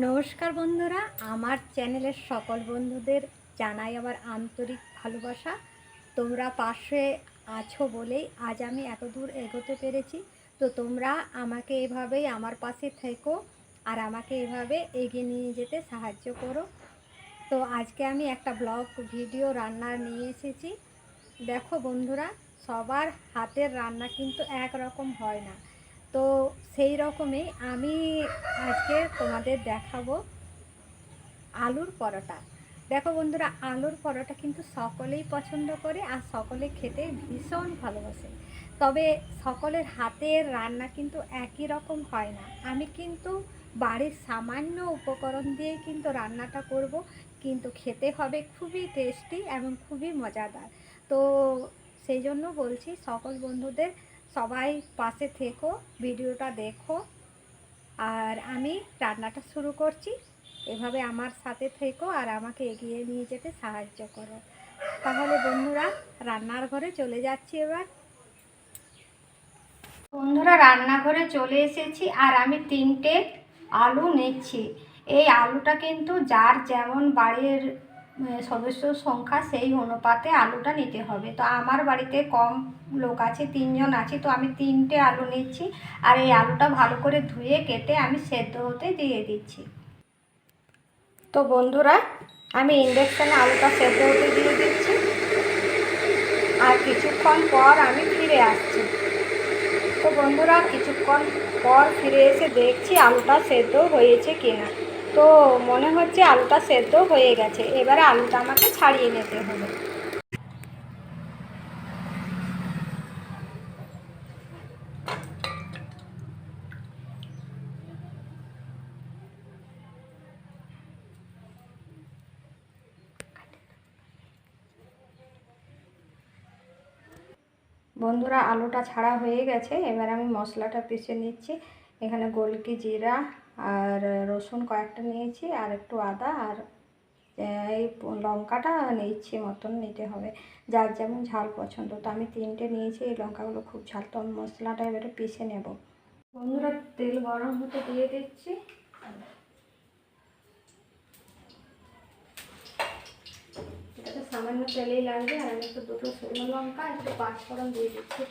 নমস্কার বন্ধুরা, আমার চ্যানেলের সকল বন্ধুদের জানাই আমার আন্তরিক ভালোবাসা। তোমরা পাশে আছো বলেই আজ আমি এত দূর এগোতে পেরেছি। তো তোমরা আমাকে এভাবেই আমার পাশে থেকো আর আমাকে এভাবে এগিয়ে নিয়ে যেতে সাহায্য করো। তো আজকে আমি একটা ব্লগ ভিডিও রান্নার নিয়ে এসেছি। দেখো বন্ধুরা, সবার হাতের রান্না কিন্তু একরকম হয় না। তো সেই রকমই আমি আজকে তোমাদের দেখাবো আলুর পরোটা। দেখো বন্ধুরা, আলুর পরোটা কিন্তু সকলেই পছন্দ করে আর সকলে খেতে ভীষণ ভালোবাসে। তবে সকলের হাতের রান্না কিন্তু একই রকম হয় না। আমি কিন্তু বাড়ির সামান্য উপকরণ দিয়ে কিন্তু রান্নাটা করব, কিন্তু খেতে হবে খুবই টেস্টি এবং খুবই মজাদার। তো সেই জন্য বলছি, সকল বন্ধুদের সবাই পাশে থেকো, ভিডিওটা দেখো। আর আমি রান্নাটা শুরু করছি। এভাবে আমার সাথে থেকো আর আমাকে এগিয়ে নিয়ে যেতে সাহায্য করো। তাহলে বন্ধুরা, রান্নার ঘরে চলে যাচ্ছি এবার। বন্ধুরা, রান্নাঘরে চলে এসেছি আর আমি তিনটে আলু নিচ্ছি। এই আলুটা কিন্তু যার যেমন বাড়ির সদস্য সংখ্যা সেই অনুপাতে আলুটা নিতে হবে। তো আমার বাড়িতে কম লোক আছে, তিনজন আছে, তো আমি তিনটে আলু নিচ্ছি আর এই আলুটা ভালো করে ধুয়ে, কেটে আমি সেদ্ধ হতে দিয়ে দিচ্ছি। তো বন্ধুরা, আমি ইন্ডাকশানে আলুটা সেদ্ধ হতে দিয়ে দিচ্ছি। আর কিছুক্ষণ পর আমি ফিরে আসছি। তো বন্ধুরা, কিছুক্ষণ পর ফিরে এসে দেখছি আলুটা সেদ্ধ হয়েছে কিনা। তো মনে হচ্ছে আলুটা সেদ্ধ হয়ে গেছে। এবারে আলুটা আমাকে ছাড়িয়ে নিতে হবে। বন্ধুরা, আলুটা ছাড়া হয়ে গেছে। এবার আমি মশলাটা পিষে নিচ্ছি। এখানে গোলকি জিরা আর রসুন কয়েকটা নিয়েছি, আর একটু আদা, আর এই লঙ্কাটা নিচ্ছি, মতন নিতে হবে। যার যেমন ঝাল পছন্দ। তো আমি তিনটে নিয়েছি, এই লঙ্কাগুলো খুব ঝাল। তো মশলাটা এবারে পিষে নেব। বন্ধুরা, তেল গরম হতে দিয়ে দিচ্ছি। সামান্য তেলেই লাগবে, আর আমি একটু দুটো শুকনো লঙ্কা, একটু পাঁচফোড়ন দিয়ে দিচ্ছি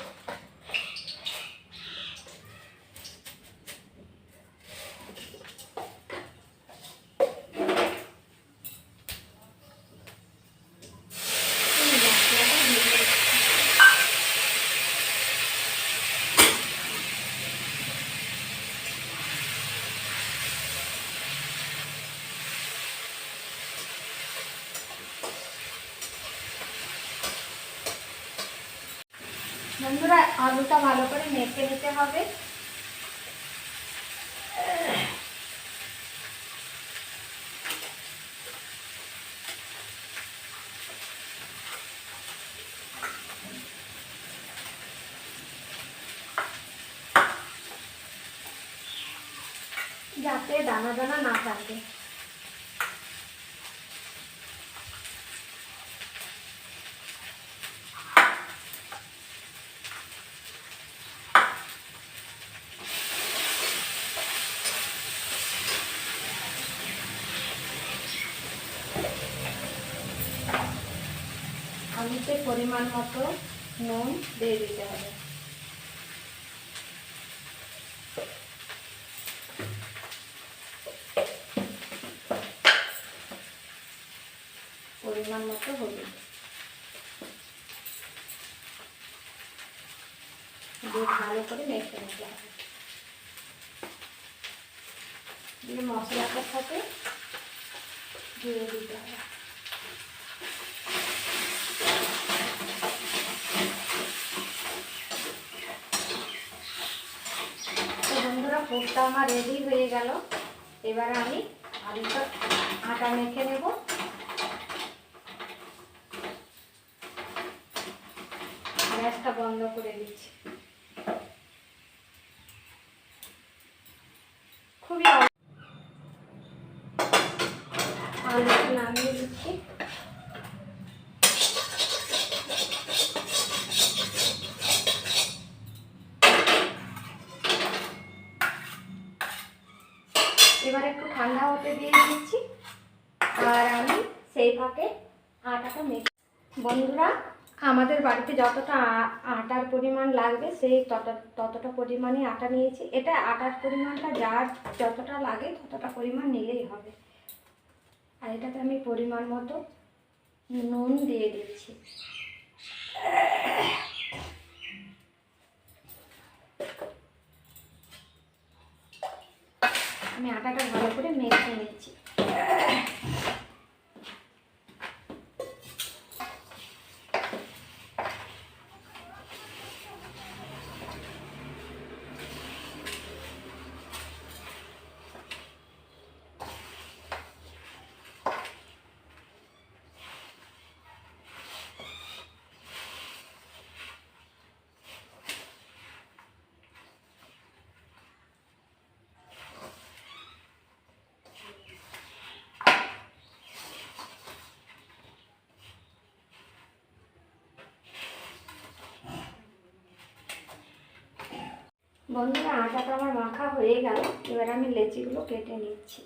এই মশলাটা দিয়ে দিচ্ছি। বন্ধুরা আলুটা ভালো করে মেখে নিতে হবে। যাতে দানা দানা না থাকে। পরিমাণ মতো নুন দিয়ে দিতে হবে। পরিমাণ মতো হলুদ। দিয়ে ভালো করে মেখে নিতে হবে। দিয়ে মশলাটার সাথে দিয়ে দিতে হবে তো বন্ধুরা পুরটা আমার রেডি হয়ে গেল। এবার আমি আলুটা আটা মেখে নেব। গ্যাসটা বন্ধ করে দিচ্ছি খুবই অল্প- আলুটা নামিয়ে দিচ্ছি এবার একটু ঠান্ডা হতে দিয়ে দিচ্ছি আর আমি সেই ফাঁকে আটাটা মেখে বন্ধুরা, আমাদের বাড়িতে যতটা আটার পরিমাণ লাগবে, সেই তত ততটা পরিমাণে আটা নিয়েছি। এটা আটার পরিমাণটা যার যতটা লাগে ততটা পরিমাণ নিলেই হবে। আর এটাতে আমি পরিমাণ মতো নুন দিয়ে দিচ্ছি। আমি আটাটা ভালো করে মেখে নিচ্ছি। বন্ধুরা, আটাটা আমার মাখা হয়ে গেল। এবার আমি লেচিগুলো কেটে নিচ্ছি।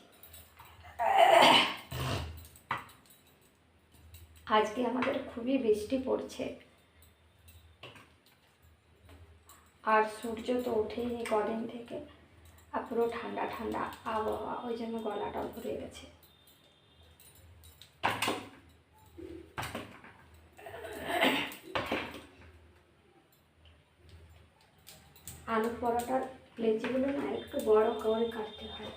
আজকে আমাদের খুবই বৃষ্টি পড়ছে। আর সূর্য তো ওঠেইনি কদিন থেকে। আর পুরো ঠান্ডা ঠান্ডা আবহাওয়া, ওই জন্য গলাটাও ভরে গেছে। আলু পরোটার লেচিগুলো না একটু বড় করে কাটতে হয়।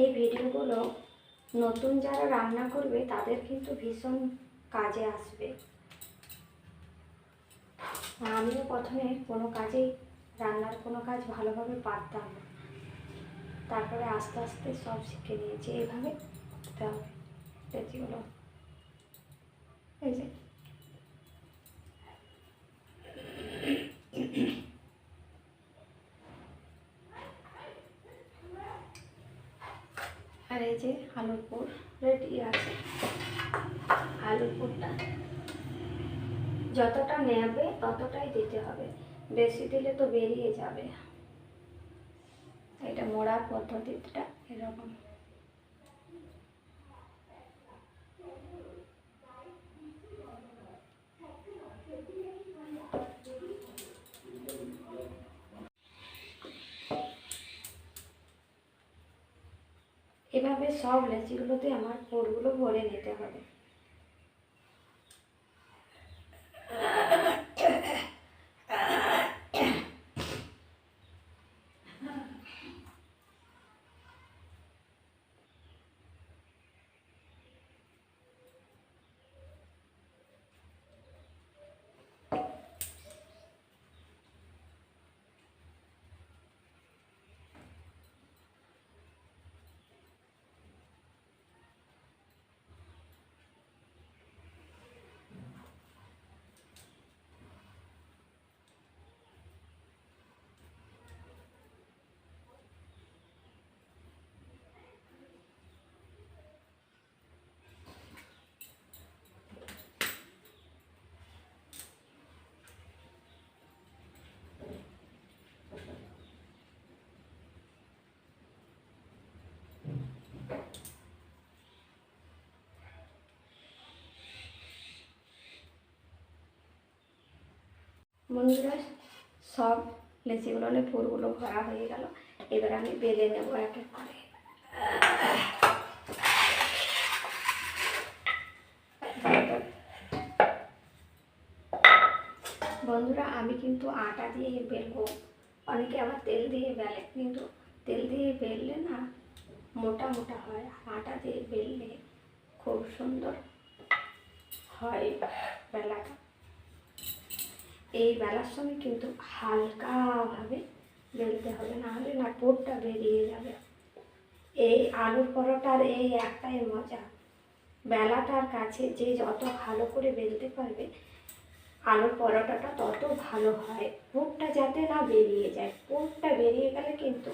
এই ভিডিওগুলো নতুন যারা রান্না করবে, তাদের কিন্তু ভীষণ কাজে আসবে। আমিও প্রথমে কোনো কাজেই, রান্নার কোনো কাজ ভালোভাবে পারতাম না। তারপরে আস্তে আস্তে সব শিখে নিয়েছি। এইভাবে করতে হবে। এই যে। আর এই যে আলুর পুর, রেডি আছে। আলুর পুরটা যতটা নেবে ততটাই দিতে হবে। বেশি দিলে তো বেরিয়ে যাবে। এটা মোড়ার পদ্ধতিটা এরকম। এভাবে সব লেচিগুলোতে আমার ফোড়গুলো ভরে নিতে হবে। বন্ধুরা, সব লেচিগুলো পুরগুলো ভরা হয়ে গেল। এবার আমি বেলে নেব এক এক করে। বন্ধুরা, আমি কিন্তু আটা দিয়ে বেলবো। অনেকে আবার তেল দিয়ে বেলে, কিন্তু তেল দিয়ে বেললে না মোটা মোটা হয়। আটা দিয়ে বেললে খুব সুন্দর হয় বেলাটা। এই বেলার সময় কিন্তু হালকাভাবে বেলতে হবে না হলে না পোটটা বেরিয়ে যাবে। এই আলুর পরোটার এই একটাই মজা। বেলাটার কাছে যে যত ভালো করে বেলতে পারবে আলুর পরোটাটা তত ভালো হয়। পোটটা যাতে না বেরিয়ে যায় পোটটা বেরিয়ে গেলে কিন্তু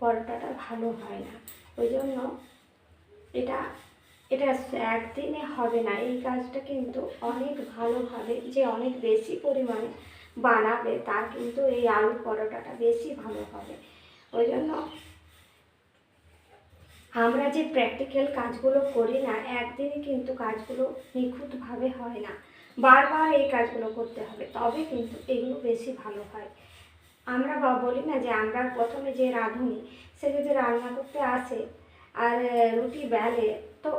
পরোটাটা ভালো হয় না। ওই জন্য এটা এটা একদিনে হবে না। এই কাজটা কিন্তু অনেক ভালোভাবে যে অনেক বেশি পরিমাণে বানাবে তার কিন্তু এই আলু পরোটাটা বেশি ভালো হবে। ওই জন্য আমরা যে প্র্যাকটিক্যাল কাজগুলো করি না, একদিনে কিন্তু কাজগুলো নিখুঁতভাবে হয় না। বারবার এই কাজগুলো করতে হবে, তবে কিন্তু এগুলো বেশি ভালো হয়। আমরা বা বলি না যে আমরা প্রথমে যে রাঁধুনি, সে যদি রান্না করতে আসে, আর রুটি বেলে তো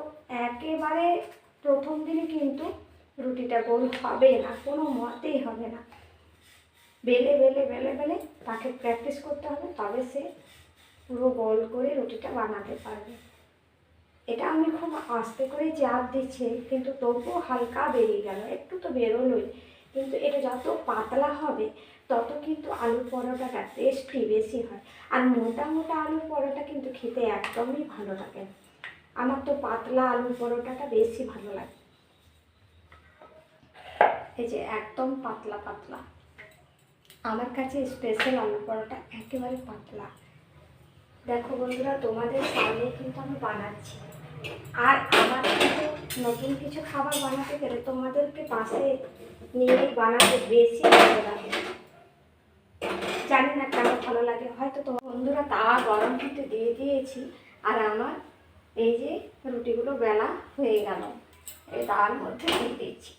একেবারে প্রথম দিনে কিন্তু রুটিটা গোল হবে না, কোনো মতেই হবে না। বেলে বেলে বেলে বেলে তাকে প্র্যাকটিস করতে হবে, তবে সে পুরো গোল করে রুটিটা বানাতে পারবে। এটা আমি খুব আস্তে করে চাপ দিচ্ছি, কিন্তু তবুও হালকা বেরিয়ে গেল, একটু তো বেরোলোই। কিন্তু এটা যত পাতলা হবে, তত কিন্তু আলুর পরোটাটা টেস্টি বেশি হয়। আর মোটা মোটা আলুর পরোটা কিন্তু খেতে একদমই ভালো লাগে না। আমার তো পাতলা আলুর পরোটাটা বেশি ভালো লাগে। এই যে একদম পাতলা পাতলা। আমার কাছে স্পেশাল আলুর পরোটা একেবারে পাতলা। দেখো বন্ধুরা, তোমাদের সামনে কিন্তু আমি বানাচ্ছি। আর আমার কিন্তু নতুন কিছু খাবার বানাতে গেলে তোমাদেরকে পাশে নিয়ে বানাতে বেশি ভালো লাগে। জানি না কেন ভালো লাগে, হয়তো তোমার বন্ধুরা তা গরম করতে দিয়ে দিয়েছি, আর আমার এই যে রুটিগুলো বেলা হয়ে গেল। এই তার মধ্যে দিয়ে দিচ্ছি।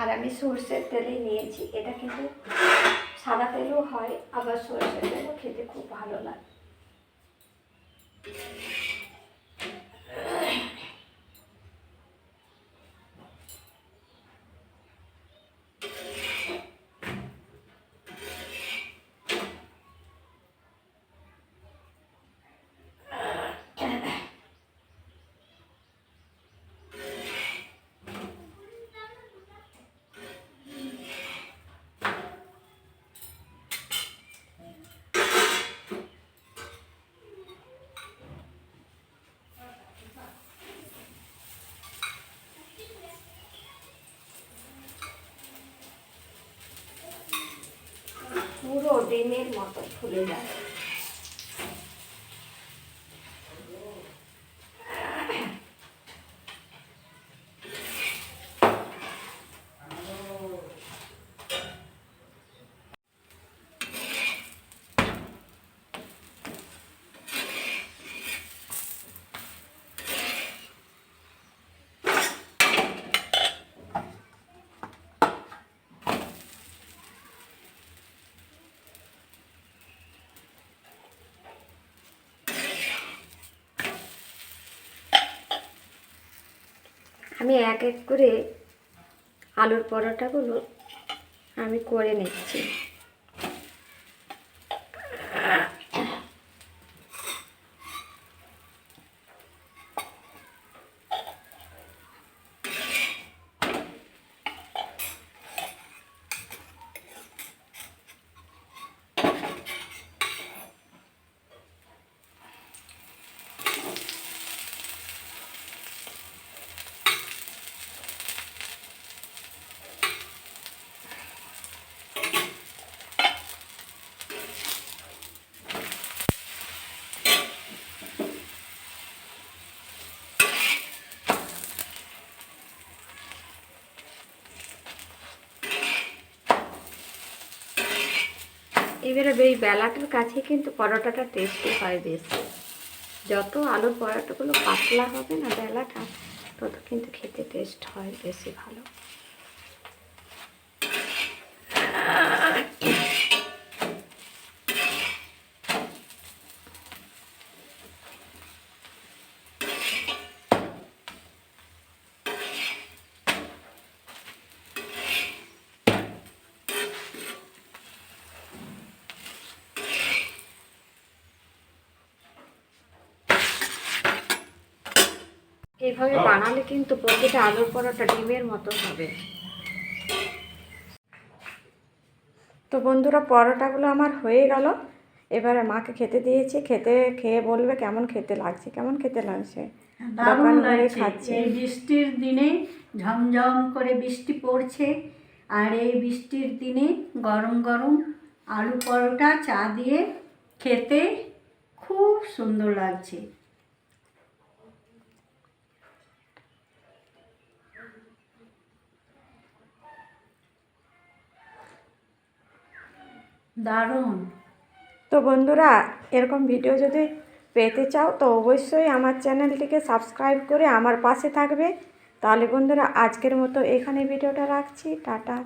আর আমি সর্ষের তেলে নিয়েছি। এটা কিন্তু সাদা তেলও হয়, আবার সর্ষের তেলও খেতে খুব ভালো লাগে। পুরো ডিমের মতো ফুলে যাবে আমি এক এক করে আলুর পরোটাগুলো আমি করে নিচ্ছি। এবারে এই বেলাটার কাছে কিন্তু পরোটাটা টেস্টি হয় বেশি। যত আলুর পরোটাগুলো পাতলা হবে না বেলাটা, তত কিন্তু খেতে টেস্ট হয় বেশি ভালো। এইভাবে বানালে কিন্তু প্রতিটা আলুর পরোটা ডিমের মতো হবে। তো বন্ধুরা পরোটাগুলো আমার হয়ে গেল। এবারে মাকে খেতে দিয়েছি। খেতে খেয়ে বলবে কেমন খেতে লাগছে কেমন খেতে লাগছে? দারুণ লাগছে। এই বৃষ্টির দিনে ঝমঝম করে বৃষ্টি পড়ছে। আর এই বৃষ্টির দিনে গরম গরম আলু পরোটা চা দিয়ে খেতে খুব সুন্দর লাগছে। দারুণ। তো বন্ধুরা, এরকম ভিডিও যদি পেতে চাও, তো অবশ্যই আমার চ্যানেলটিকে সাবস্ক্রাইব করে আমার পাশে থাকবে। তাহলে বন্ধুরা, আজকের মতো এখানে ভিডিওটা রাখছি। টাটা।